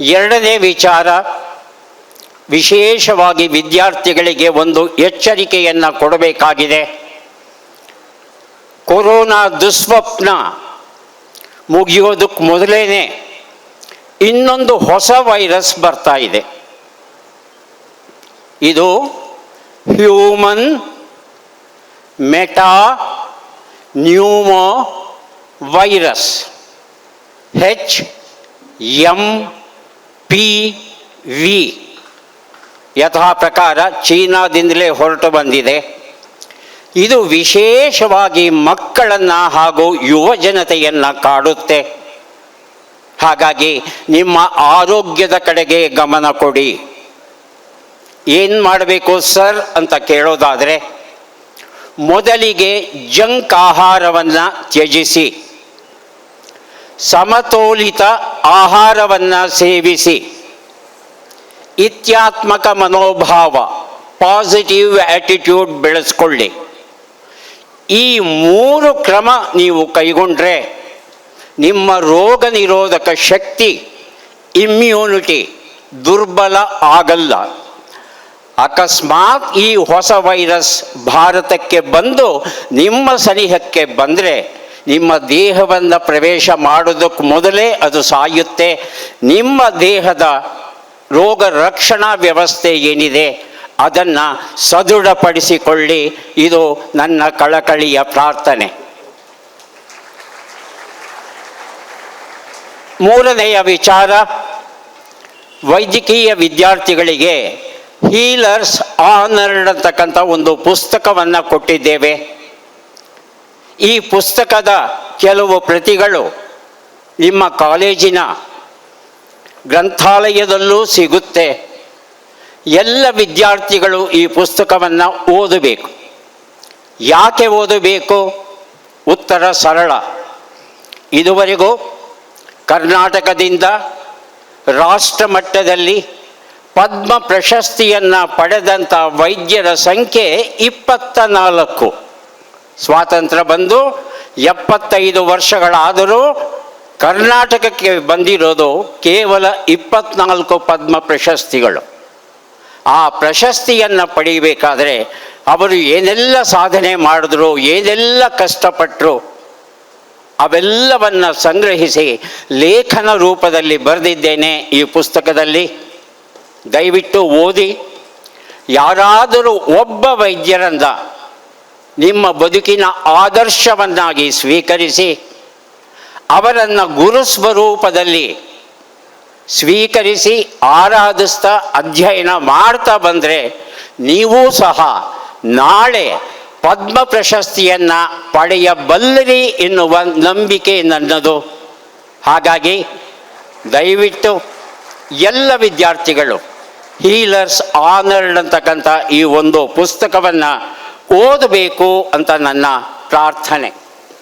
ಎರಡನೇ ವಿಚಾರ, ವಿಶೇಷವಾಗಿ ವಿದ್ಯಾರ್ಥಿಗಳಿಗೆ ಒಂದು ಎಚ್ಚರಿಕೆಯನ್ನು ಕೊಡಬೇಕಾಗಿದೆ. ಕೊರೋನಾ ದುಸ್ವಪ್ನ ಮುಗಿಯೋದಕ್ಕೆ ಮೊದಲೇ ಇನ್ನೊಂದು ಹೊಸ ವೈರಸ್ ಬರ್ತಾ ಇದೆ. ಇದು human metapneumovirus, H M P V. ಯಥಾ ಪ್ರಕಾರ ಚೀನಾದಿಂದಲೇ ಹೊರಟು ಬಂದಿದೆ. ಇದು ವಿಶೇಷವಾಗಿ ಮಕ್ಕಳನ್ನು ಹಾಗೂ ಯುವ ಜನತೆಯನ್ನು ಕಾಡುತ್ತೆ. ಹಾಗಾಗಿ ನಿಮ್ಮ ಆರೋಗ್ಯದ ಕಡೆಗೆ ಗಮನ ಕೊಡಿ. ಏನು ಮಾಡಬೇಕು ಸರ್ ಅಂತ ಕೇಳೋದಾದರೆ, ಮೊದಲಿಗೆ ಜಂಕ್ ಆಹಾರವನ್ನು ತ್ಯಜಿಸಿ. ಸಮತೋಲಿತ ಆಹಾರವನ್ನು ಸೇವಿಸಿ. ಇತ್ಯಾತ್ಮಕ ಮನೋಭಾವ ಪಾಸಿಟಿವ್ ಆ್ಯಟಿಟ್ಯೂಡ್ ಬೆಳೆಸ್ಕೊಳ್ಳಿ. ಈ ಮೂರು ಕ್ರಮ ನೀವು ಕೈಗೊಂಡ್ರೆ ನಿಮ್ಮ ರೋಗ ನಿರೋಧಕ ಶಕ್ತಿ ಇಮ್ಯೂನಿಟಿ ದುರ್ಬಲ ಆಗಲ್ಲ. ಅಕಸ್ಮಾತ್ ಈ ಹೊಸ ವೈರಸ್ ಭಾರತಕ್ಕೆ ಬಂದು ನಿಮ್ಮ ಸನಿಹಕ್ಕೆ ಬಂದರೆ ನಿಮ್ಮ ದೇಹವನ್ನು ಪ್ರವೇಶ ಮಾಡೋದಕ್ಕೆ ಮೊದಲೇ ಅದು ಸಾಯುತ್ತೆ. ನಿಮ್ಮ ದೇಹದ ರೋಗ ರಕ್ಷಣಾ ವ್ಯವಸ್ಥೆ ಏನಿದೆ, ಅದನ್ನು ಸದೃಢಪಡಿಸಿಕೊಳ್ಳಿ. ಇದು ನನ್ನ ಕಳಕಳಿಯ ಪ್ರಾರ್ಥನೆ. ಮೂರನೆಯ ವಿಚಾರ, ವೈದ್ಯಕೀಯ ವಿದ್ಯಾರ್ಥಿಗಳಿಗೆ ಹೀಲರ್ಸ್ ಆನರ್ಡ್ ಅಂತಕ್ಕಂಥ ಒಂದು ಪುಸ್ತಕವನ್ನು ಕೊಟ್ಟಿದ್ದೇವೆ. ಈ ಪುಸ್ತಕದ ಕೆಲವು ಪ್ರತಿಗಳು ನಿಮ್ಮ ಕಾಲೇಜಿನ ಗ್ರಂಥಾಲಯದಲ್ಲೂ ಸಿಗುತ್ತೆ. ಎಲ್ಲ ವಿದ್ಯಾರ್ಥಿಗಳು ಈ ಪುಸ್ತಕವನ್ನು ಓದಬೇಕು. ಯಾಕೆ ಓದಬೇಕು? ಉತ್ತರ ಸರಳ. ಇದುವರೆಗೂ ಕರ್ನಾಟಕದಿಂದ ರಾಷ್ಟ್ರ ಮಟ್ಟದಲ್ಲಿ ಪದ್ಮ ಪ್ರಶಸ್ತಿಯನ್ನು ಪಡೆದಂಥ ವೈದ್ಯರ ಸಂಖ್ಯೆ ಇಪ್ಪತ್ತ ನಾಲ್ಕು. ಸ್ವಾತಂತ್ರ್ಯ ಬಂದು ಎಪ್ಪತ್ತೈದು ವರ್ಷಗಳಾದರೂ ಕರ್ನಾಟಕಕ್ಕೆ ಬಂದಿರೋದು ಕೇವಲ ಇಪ್ಪತ್ನಾಲ್ಕು ಪದ್ಮ ಪ್ರಶಸ್ತಿಗಳು. ಆ ಪ್ರಶಸ್ತಿಯನ್ನು ಪಡೀಬೇಕಾದರೆ ಅವರು ಏನೆಲ್ಲ ಸಾಧನೆ ಮಾಡಿದ್ರು, ಏನೆಲ್ಲ ಕಷ್ಟಪಟ್ಟರು ಅವೆಲ್ಲವನ್ನು ಸಂಗ್ರಹಿಸಿ ಲೇಖನ ರೂಪದಲ್ಲಿ ಬರೆದಿದ್ದೇನೆ ಈ ಪುಸ್ತಕದಲ್ಲಿ. ದಯವಿಟ್ಟು ಓದಿ, ಯಾರಾದರೂ ಒಬ್ಬ ವೈದ್ಯರಿಂದ ನಿಮ್ಮ ಬದುಕಿನ ಆದರ್ಶವನ್ನಾಗಿ ಸ್ವೀಕರಿಸಿ ಅವರನ್ನು ಗುರುಸ್ವರೂಪದಲ್ಲಿ ಸ್ವೀಕರಿಸಿ ಆರಾಧಿಸ್ತಾ ಅಧ್ಯಯನ ಮಾಡ್ತಾ ಬಂದರೆ ನೀವೂ ಸಹ ನಾಳೆ ಪದ್ಮ ಪ್ರಶಸ್ತಿಯನ್ನು ಪಡೆಯಬಲ್ಲರಿ ಎನ್ನುವ ನಂಬಿಕೆ ನನ್ನದು. ಹಾಗಾಗಿ ದಯವಿಟ್ಟು ಎಲ್ಲ ವಿದ್ಯಾರ್ಥಿಗಳು ಹೀಲರ್ಸ್ ಆನರ್ಡ್ ಅಂತಕ್ಕಂಥ ಈ ಒಂದು ಪುಸ್ತಕವನ್ನು ಓದಬೇಕು ಅಂತ ನನ್ನ ಪ್ರಾರ್ಥನೆ.